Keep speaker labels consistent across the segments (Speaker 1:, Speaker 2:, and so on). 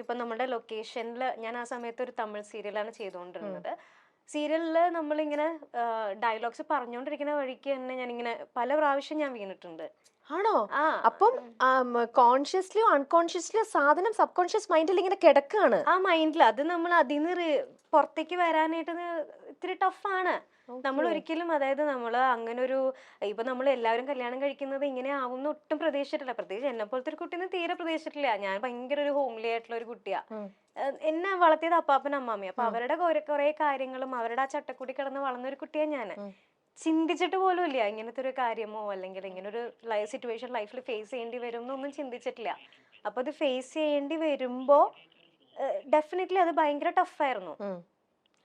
Speaker 1: ഇപ്പൊ നമ്മുടെ ലൊക്കേഷനിൽ ഞാൻ ആ സമയത്ത് ഒരു തമിഴ് സീരിയലാണ് ചെയ്തുകൊണ്ടിരുന്നത്. സീരിയലിൽ നമ്മളിങ്ങനെ ഡയലോഗ്സ് പറഞ്ഞുകൊണ്ടിരിക്കുന്ന വഴിക്ക് തന്നെ ഞാനിങ്ങനെ പല പ്രാവശ്യം ഞാൻ വീണിട്ടുണ്ട്.
Speaker 2: ആണോ? അപ്പം കോൺഷ്യസ്ലിയോ അൺകോൺഷ്യസ്ലിയോ സാധനം സബ് കോൺഷ്യസ് മൈൻഡിൽ ഇങ്ങനെ കിടക്കാണ്.
Speaker 1: ആ മൈൻഡിൽ അത് നമ്മൾ അതിൽ നിന്ന് പുറത്തേക്ക് വരാനായിട്ട് ഇത് ഇത്തിരി ടഫാണ് നമ്മൾ ഒരിക്കലും അതായത് നമ്മൾ അങ്ങനെ ഒരു ഇപ്പൊ നമ്മൾ എല്ലാവരും കല്യാണം കഴിക്കുന്നത് ഇങ്ങനെ ആവുന്ന ഒട്ടും പ്രതീക്ഷിച്ചിട്ടില്ല. പ്രത്യേകിച്ച് എന്നെ പോലത്തെ ഒരു കുട്ടീനെ തീരെ പ്രതീക്ഷിച്ചിട്ടില്ല. ഞാൻ ഭയങ്കര ഒരു ഹോംലി ആയിട്ടുള്ള ഒരു കുട്ടിയാ. എന്നെ വളർത്തിയത് അപ്പാപ്പനും അമ്മാമ്മയും. അപ്പൊ. അവരുടെ കുറെ കാര്യങ്ങളും അവരുടെ ആ ചട്ടക്കൂടി കിടന്ന് വളർന്ന ഒരു കുട്ടിയാ ഞാൻ ചിന്തിച്ചിട്ട് പോലും ഇല്ല ഇങ്ങനത്തെ ഒരു കാര്യമോ അല്ലെങ്കിൽ ഇങ്ങനെ ഒരു സിറ്റുവേഷൻ ലൈഫിൽ ഫേസ് ചെയ്യേണ്ടി വരും എന്നൊന്നും ചിന്തിച്ചിട്ടില്ല. അപ്പൊ അത് ഫേസ് ചെയ്യേണ്ടി വരുമ്പോ ഡെഫിനറ്റ്ലി അത് ഭയങ്കര ടഫായിരുന്നു.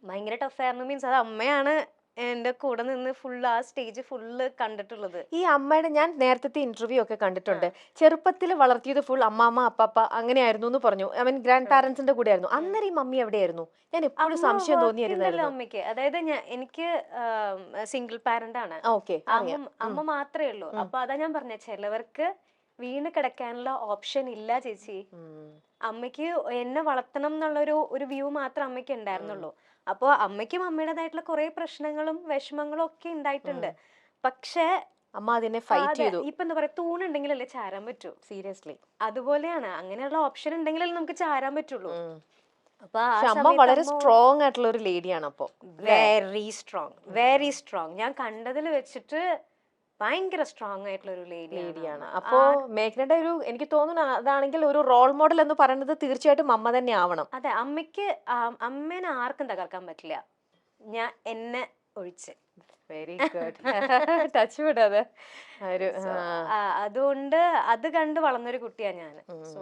Speaker 1: ഭയങ്കര ടഫായിരുന്നു മീൻസ് അത് അമ്മയാണ് എന്റെ കൂടെ നിന്ന് ഫുൾ ആ സ്റ്റേജ് ഫുള്ള് കണ്ടിട്ടുള്ളത്.
Speaker 2: ഈ അമ്മയുടെ ഞാൻ നേരത്തെ ഇന്റർവ്യൂ ഒക്കെ കണ്ടിട്ടുണ്ട്. ചെറുപ്പത്തിൽ വളർത്തിയത് ഫുൾ അമ്മാമ്മ അപ്പാപ്പ അങ്ങനെയായിരുന്നു എന്ന് പറഞ്ഞു. ഐ മീൻ ഗ്രാൻഡ് പാരന്റ്സിന്റെ കൂടെ ആയിരുന്നു അന്നേരം ഈ മമ്മി എവിടെയായിരുന്നു? ഞാൻ എപ്പോഴും സംശയം
Speaker 1: തോന്നിയായിരുന്നു അമ്മയ്ക്ക്. അതായത് ഞാൻ എനിക്ക് സിംഗിൾ പാരന്റ് ആണ്.
Speaker 2: ഓക്കെ
Speaker 1: അമ്മ മാത്രമേ ഉള്ളൂ. അപ്പൊ അതാ ഞാൻ പറഞ്ഞ ചിലവർക്ക് വീണ് കിടക്കാനുള്ള ഓപ്ഷൻ ഇല്ല ചേച്ചി. അമ്മയ്ക്ക് എന്നെ വളർത്തണം എന്നുള്ളൊരു ഒരു വ്യൂ മാത്രം അമ്മയ്ക്ക് ഉണ്ടായിരുന്നുള്ളൂ. അപ്പോൾ അമ്മയ്ക്കും അമ്മയുടേതായിട്ടുള്ള കുറെ പ്രശ്നങ്ങളും വിഷമങ്ങളും ഒക്കെ ഉണ്ടായിട്ടുണ്ട്. പക്ഷേ
Speaker 2: അമ്മ അതിനെ ഫൈറ്റ് ചെയ്തു.
Speaker 1: ഇപ്പൊ എന്താ പറയാ തൂണുണ്ടെങ്കിലല്ലേ ചാരാൻ പറ്റൂ
Speaker 2: സീരിയസ്ലി
Speaker 1: അതുപോലെയാണ് അങ്ങനെയുള്ള ഓപ്ഷൻ ഉണ്ടെങ്കിലല്ലേ നമുക്ക് ചാരാൻ പറ്റുള്ളൂ.
Speaker 2: അമ്മ വളരെ സ്ട്രോങ് ആയിട്ടുള്ള ഒരു ലേഡിയാണ് അപ്പോ.
Speaker 1: വെരി സ്ട്രോങ് വെരി സ്ട്രോങ് ഞാൻ കണ്ടതിൽ വെച്ചിട്ട് ഭയങ്കര സ്ട്രോങ് ആയിട്ടുള്ള ഒരു
Speaker 2: ലേഡിയാണ് അപ്പോ മേഘനയുടെ ഒരു എനിക്ക് തോന്നുന്നു അതാണെങ്കിൽ ഒരു റോൾ മോഡൽ എന്ന് പറയുന്നത് തീർച്ചയായിട്ടും അമ്മ തന്നെ ആവണം.
Speaker 1: അതെ അമ്മയ്ക്ക് അമ്മേനെ ആർക്കും തകർക്കാൻ പറ്റില്ല. ഞാൻ എന്നെ ഒഴിച്ച്.
Speaker 2: വെരി ഗുഡ് ടച്ച് വിടാതെ
Speaker 1: അതുകൊണ്ട് അത് കണ്ട് വളർന്നൊരു കുട്ടിയാണ് ഞാൻ സോ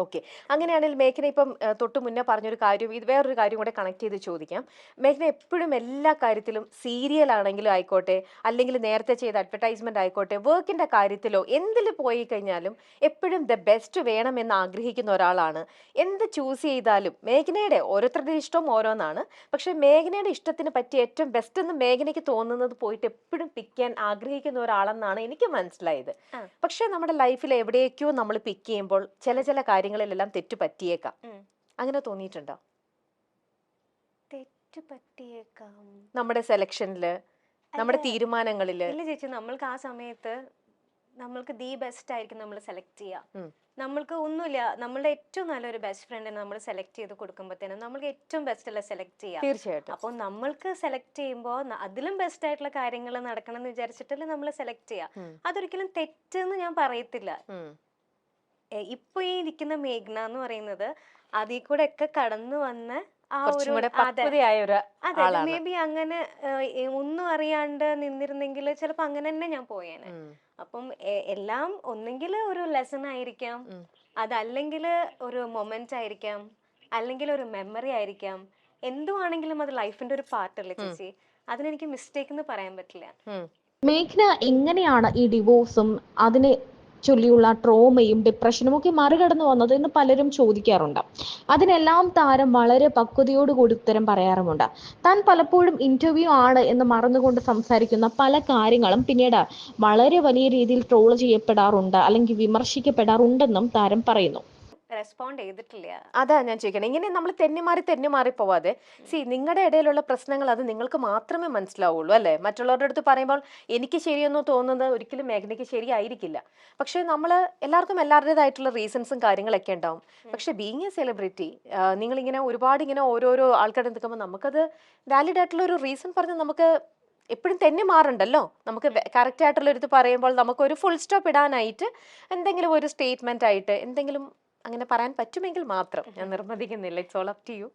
Speaker 2: ഓക്കെ. അങ്ങനെയാണെങ്കിൽ മേഘന ഇപ്പം തൊട്ട് മുന്നേ പറഞ്ഞൊരു കാര്യം ഇത് വേറൊരു കാര്യം കൂടെ കണക്ട് ചെയ്ത് ചോദിക്കാം. മേഘന എപ്പോഴും എല്ലാ കാര്യത്തിലും സീരിയൽ ആണെങ്കിലും ആയിക്കോട്ടെ അല്ലെങ്കിൽ നേരത്തെ ചെയ്ത അഡ്വർടൈസ്മെന്റ് ആയിക്കോട്ടെ വർക്കിന്റെ കാര്യത്തിലോ എന്തിൽ പോയി കഴിഞ്ഞാലും എപ്പോഴും ദ ബെസ്റ്റ് വേണമെന്ന് ആഗ്രഹിക്കുന്ന ഒരാളാണ്. എന്ത് ചൂസ് ചെയ്താലും മേഘനയുടെ ഓരോരുത്തരുടെ ഇഷ്ടവും ഓരോന്നാണ്. പക്ഷെ മേഘനയുടെ ഇഷ്ടത്തിന് പറ്റിയ ഏറ്റവും ബെസ്റ്റ് എന്ന് മേഘനയ്ക്ക് തോന്നുന്നത് പോയിട്ട് എപ്പോഴും പിക്ക് ചെയ്യാൻ ആഗ്രഹിക്കുന്ന ഒരാളെന്നാണ് എനിക്ക് മനസ്സിലായത്. പക്ഷെ നമ്മുടെ ലൈഫിൽ എവിടേക്കോ നമ്മൾ പിക്ക് ചെയ്യുമ്പോൾ ചില ചില കാര്യങ്ങളിലെല്ലാം തെറ്റ് പറ്റിയേക്കാം. അങ്ങനെ തോന്നിയിട്ടുണ്ടോ?
Speaker 1: തെറ്റ് പറ്റിയേക്കാം.
Speaker 2: നമ്മുടെ സെലക്ഷനിൽ നമ്മുടെ തീരുമാനങ്ങളിൽ.
Speaker 1: ഇല്ല ചേച്ചി നമ്മൾക്ക് ആ സമയത്ത് നമ്മൾക്ക് ദി ബെസ്റ്റ് ആയിരിക്കും നമ്മൾ സെലക്ട്. ചെയ്യുക നമ്മൾക്ക് ഒന്നുമില്ല നമ്മളുടെ ഏറ്റവും നല്ലൊരു ബെസ്റ്റ് ഫ്രണ്ടിനെ നമ്മൾ സെലക്ട് ചെയ്ത് കൊടുക്കുമ്പോഴത്തേനും നമ്മൾക്ക് ഏറ്റവും ബെസ്റ്റ് അല്ല സെലക്ട് ചെയ്യാം.
Speaker 2: തീർച്ചയായിട്ടും.
Speaker 1: അപ്പോൾ നമ്മൾക്ക് സെലക്ട് ചെയ്യുമ്പോൾ അതിലും ബെസ്റ്റ് ആയിട്ടുള്ള കാര്യങ്ങൾ നടക്കണം എന്ന് വിചാരിച്ചിട്ടല്ലേ നമ്മൾ സെലക്ട് ചെയ്യുക
Speaker 2: ഉം.
Speaker 1: അതൊരിക്കലും തെറ്റെന്ന് ഞാൻ പറയത്തില്ല. ഇപ്പൊ ഈ ഇരിക്കുന്ന മേഘ്ന എന്ന് പറയുന്നത് അതിൽ കൂടെ ഒക്കെ കടന്നു വന്ന ആ ഒരു അതെ.
Speaker 2: ഒരു
Speaker 1: അതെ
Speaker 2: ആളാണ്.
Speaker 1: മേ ബി അങ്ങനെ ഒന്നും അറിയാണ്ട് നിന്നിരുന്നെങ്കിൽ ചിലപ്പോ അങ്ങനെ തന്നെ ഞാൻ പോയേനെ. അപ്പം എല്ലാം ഒന്നെങ്കിൽ ഒരു ലെസൺ ആയിരിക്കാം. അതല്ലെങ്കിൽ ഒരു മൊമെന്റ് ആയിരിക്കാം. അല്ലെങ്കിൽ ഒരു മെമ്മറി ആയിരിക്കാം. എന്തുവാണെങ്കിലും അത് ലൈഫിന്റെ ഒരു പാർട്ട് പാർട്ടല്ലേ ചേച്ചി? അതിനെനിക്ക് മിസ്റ്റേക്ക് എന്ന് പറയാൻ പറ്റില്ല.
Speaker 3: മേഘ്ന എങ്ങനെയാണ് ഈ ഡിവോഴ്സും അതിനെ ചൊല്ലിയുള്ള ട്രോമയും ഡിപ്രഷനും ഒക്കെ മറികടന്നു വന്നത് എന്ന് പലരും ചോദിക്കാറുണ്ട്. അതിനെല്ലാം താരം വളരെ പക്വതയോടുകൂടി ഉത്തരം പറയാറുമുണ്ട്. താൻ പലപ്പോഴും ഇന്റർവ്യൂ ആണ് എന്ന് മറന്നുകൊണ്ട് സംസാരിക്കുന്ന പല കാര്യങ്ങളും പിന്നീട് വളരെ വലിയ രീതിയിൽ ട്രോൾ ചെയ്യപ്പെടാറുണ്ട് അല്ലെങ്കിൽ വിമർശിക്കപ്പെടാറുണ്ടെന്നും താരം പറയുന്നു.
Speaker 1: റെസ്പോണ്ട് ചെയ്തിട്ടില്ല.
Speaker 2: അതാ ഞാൻ ചോദിക്കണം. ഇങ്ങനെ നമ്മൾ തെന്നിമാറി തെന്നിമാറി പോവാതെ. സി നിങ്ങളുടെ ഇടയിലുള്ള പ്രശ്നങ്ങൾ അത് നിങ്ങൾക്ക് മാത്രമേ മനസ്സിലാവുള്ളൂ അല്ലേ? മറ്റുള്ളവരുടെ അടുത്ത് പറയുമ്പോൾ എനിക്ക് ശരിയെന്ന് തോന്നുന്നത് ഒരിക്കലും മേഘനയ്ക്ക് ശരിയായിരിക്കില്ല. പക്ഷെ നമ്മൾ എല്ലാവർക്കും എല്ലാവരുടേതായിട്ടുള്ള റീസൺസും കാര്യങ്ങളൊക്കെ ഉണ്ടാവും. പക്ഷെ ബീങ് എ സെലിബ്രിറ്റി നിങ്ങളിങ്ങനെ ഒരുപാട് ഇങ്ങനെ ഓരോരോ ആൾക്കാരെ നിൽക്കുമ്പോൾ നമുക്കത് വാലിഡ് ആയിട്ടുള്ള ഒരു റീസൺ പറഞ്ഞ് നമുക്ക് എപ്പോഴും തന്നെ മാറണ്ടല്ലോ? നമുക്ക് കറക്റ്റ് ആയിട്ടുള്ള ഒരു പറയുമ്പോൾ നമുക്ക് ഒരു ഫുൾ സ്റ്റോപ്പ് ഇടാനായിട്ട് എന്തെങ്കിലും ഒരു സ്റ്റേറ്റ്മെന്റ് ആയിട്ട് എന്തെങ്കിലും അങ്ങനെ പറയാൻ പറ്റുമെങ്കിൽ മാത്രം. ഞാൻ നിർബന്ധിക്കുന്നില്ല. It's all up to you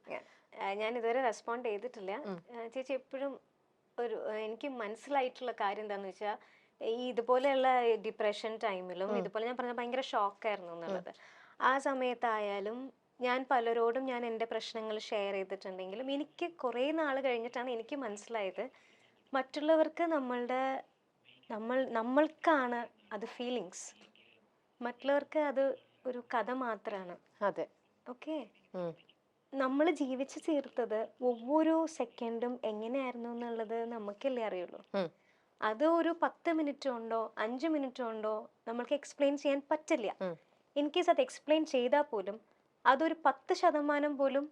Speaker 1: ഞാൻ ഇതുവരെ റെസ്പോണ്ട് ചെയ്തിട്ടില്ല. ചേച്ചി എപ്പോഴും ഒരു എനിക്ക് മനസ്സിലായിട്ടുള്ള കാര്യം എന്താന്ന് വെച്ചാൽ ഈ ഇതുപോലെയുള്ള ഡിപ്രഷൻ ടൈമിലും ഇതുപോലെ ഞാൻ പറഞ്ഞ ഭയങ്കര ഷോക്കായിരുന്നു എന്നുള്ളത്. ആ സമയത്തായാലും ഞാൻ പലരോടും ഞാൻ എന്റെ പ്രശ്നങ്ങൾ ഷെയർ ചെയ്തിട്ടുണ്ടെങ്കിലും എനിക്ക് കുറേ നാൾ കഴിഞ്ഞിട്ടാണ് എനിക്ക് മനസ്സിലായത് മറ്റുള്ളവർക്ക് നമ്മളുടെ നമ്മൾ നമ്മൾക്കാണ് അത് ഫീലിങ്സ് മറ്റുള്ളവർക്ക് അത് ഒരു കഥ മാത്രമാണ്
Speaker 2: അതെ.
Speaker 1: ഓക്കെ? നമ്മൾ ജീവിച്ചു തീർത്തത് ഒവ്വൊരു സെക്കൻഡും എങ്ങനെയായിരുന്നു എന്നുള്ളത് നമുക്കല്ലേ അറിയുള്ളൂ. അത് ഒരു പത്ത് മിനിറ്റ് ഉണ്ടോ അഞ്ച് മിനിറ്റ് ഉണ്ടോ നമ്മൾക്ക് എക്സ്പ്ലെയിൻ ചെയ്യാൻ പറ്റില്ല. ഇൻ കേസ് അത് എക്സ്പ്ലെയിൻ ചെയ്താൽ പോലും അതൊരു പത്ത് ശതമാനം പോലും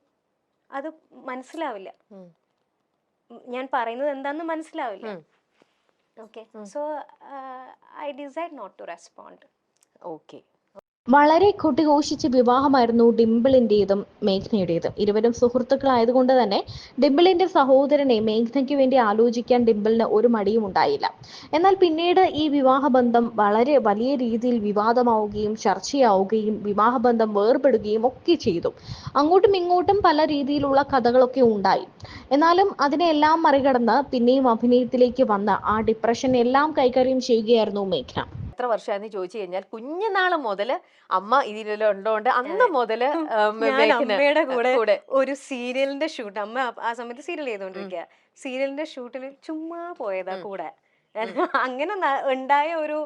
Speaker 1: അത് മനസ്സിലാവില്ല. ഞാൻ പറയുന്നത് എന്താന്ന് മനസ്സിലാവില്ല. Okay? So I decide not to respond
Speaker 2: okay
Speaker 3: വളരെ കൊട്ടിഘോഷിച്ച വിവാഹമായിരുന്നു ഡിംപിളിന്റെതും മേഘ്നയുടേതും. ഇരുവരും സുഹൃത്തുക്കളായതുകൊണ്ട് തന്നെ ഡിംപിളിന്റെ സഹോദരനെ മേഘ്നയ്ക്ക് വേണ്ടി ആലോചിക്കാൻ ഡിംപിളിന് ഒരു മടിയും ഉണ്ടായില്ല. എന്നാൽ പിന്നീട് ഈ വിവാഹബന്ധം വളരെ വലിയ രീതിയിൽ വിവാദമാവുകയും ചർച്ചയാവുകയും വിവാഹബന്ധം വേർപെടുകയും ഒക്കെ ചെയ്തു. അങ്ങോട്ടും ഇങ്ങോട്ടും പല രീതിയിലുള്ള കഥകളൊക്കെ ഉണ്ടായി. എന്നാലും അതിനെല്ലാം മറികടന്ന് പിന്നെയും അഭിനയത്തിലേക്ക് വന്ന ആ ഡിപ്രഷൻ എല്ലാം കൈകാര്യം ചെയ്യുകയായിരുന്നു മേഘ്ന.
Speaker 2: എത്ര വർഷമായെന്ന് ചോദിച്ചു കഴിഞ്ഞാൽ കുഞ്ഞുനാൾ മുതൽ അമ്മ ഇതിലുണ്ടോണ്ട് അന്ന്
Speaker 1: ഞാൻ അമ്മയുടെ കൂടെ
Speaker 2: കൂടെ.
Speaker 1: ഒരു സീരിയലിന്റെ ഷൂട്ട് അമ്മ ആ- സമയത്ത് സീരിയൽ ചെയ്തോണ്ടിരിക്കുക സീരിയലിന്റെ ഷൂട്ടിൽ ചുമ്മാ പോയതാ കൂടെ. അങ്ങനെ ഉണ്ടായ ഒരു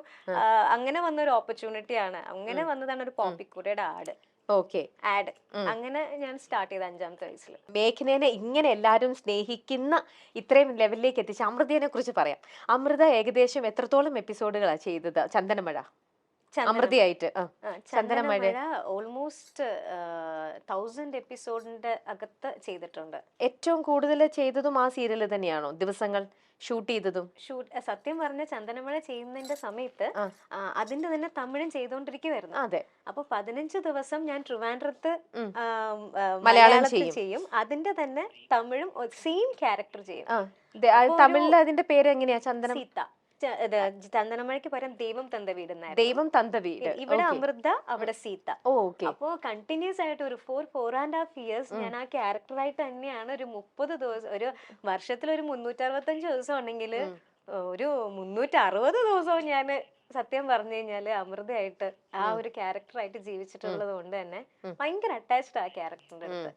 Speaker 1: അങ്ങനെ വന്ന ഒരു ഓപ്പർച്യൂണിറ്റി ആണ്. അങ്ങനെ വന്നതാണ് ഒരു പോപ്പിക്കുരയുടെ ആഡ്
Speaker 2: ഓക്കെ.
Speaker 1: ആഡ്. അങ്ങനെ ഞാൻ സ്റ്റാർട്ട് ചെയ്ത അഞ്ചാമത്തെ വയസ്സിൽ
Speaker 2: മേഘനേനെ ഇങ്ങനെ എല്ലാവരും സ്നേഹിക്കുന്ന ഇത്രയും ലെവലിലേക്ക് എത്തിച്ച അമൃതയെ കുറിച്ച് പറയാം. അമൃത ഏകദേശം എത്രത്തോളം എപ്പിസോഡുകളാ ചെയ്തത്? ചന്ദനമഴ. അമൃതയായിട്ട്. ചന്ദനമഴ.
Speaker 1: ഓൾമോസ്റ്റ് തൗസൻഡ് എപ്പിസോഡിന്റെ അകത്ത് ചെയ്തിട്ടുണ്ട്.
Speaker 2: ഏറ്റവും കൂടുതൽ ചെയ്തതും ആ സീരിയൽ തന്നെയാണോ? ദിവസങ്ങൾ? ഷൂട്ട് ചെയ്തതും.
Speaker 1: ഷൂട്ട് സത്യം പറഞ്ഞ ചന്ദനമഴ ചെയ്യുന്നതിന്റെ സമയത്ത് അതിന്റെ തന്നെ തമിഴും ചെയ്തോണ്ടിരിക്കുവായിരുന്നു.
Speaker 2: അതെ.
Speaker 1: അപ്പൊ പതിനഞ്ച് ദിവസം ഞാൻ ട്രിവാൻഡ്രത്ത്
Speaker 2: മലയാളം
Speaker 1: മലയാളത്തിൽ
Speaker 2: ചെയ്യും.
Speaker 1: അതിന്റെ തന്നെ തമിഴും സെയിം ക്യാരക്ടർ ചെയ്യും.
Speaker 2: തമിഴിൽ അതിന്റെ പേര് എങ്ങനെയാ? ചന്ദനം?
Speaker 1: സീത. ചന്ദനമഴയ്ക്ക് പകരം ദൈവം തന്ത വീട്
Speaker 2: ദൈവം തന്ത വീട്.
Speaker 1: ഇവിടെ അമൃത അവിടെ സീത.
Speaker 2: ഓക്കെ.
Speaker 1: അപ്പോ കണ്ടിന്യൂസ് ആയിട്ട് ഒരു four four and half years ഞാൻ ആ ക്യാരക്ടറായിട്ട് തന്നെയാണ് ഒരു മുപ്പത് ദിവസം ഒരു വർഷത്തിൽ ഒരു മുന്നൂറ്ററുപത്തഞ്ച് ദിവസം ഉണ്ടെങ്കിൽ ഒരു മുന്നൂറ്റി അറുപത് ദിവസവും ഞാൻ സത്യം പറഞ്ഞു കഴിഞ്ഞാൽ അമൃതയായിട്ട് ആ ഒരു ക്യാരക്ടറായിട്ട് ജീവിച്ചിട്ടുള്ളത് കൊണ്ട് തന്നെ ഭയങ്കര അറ്റാച്ച്ഡ് ആ ക്യാരക്ടറിന്റെ അടുത്ത്.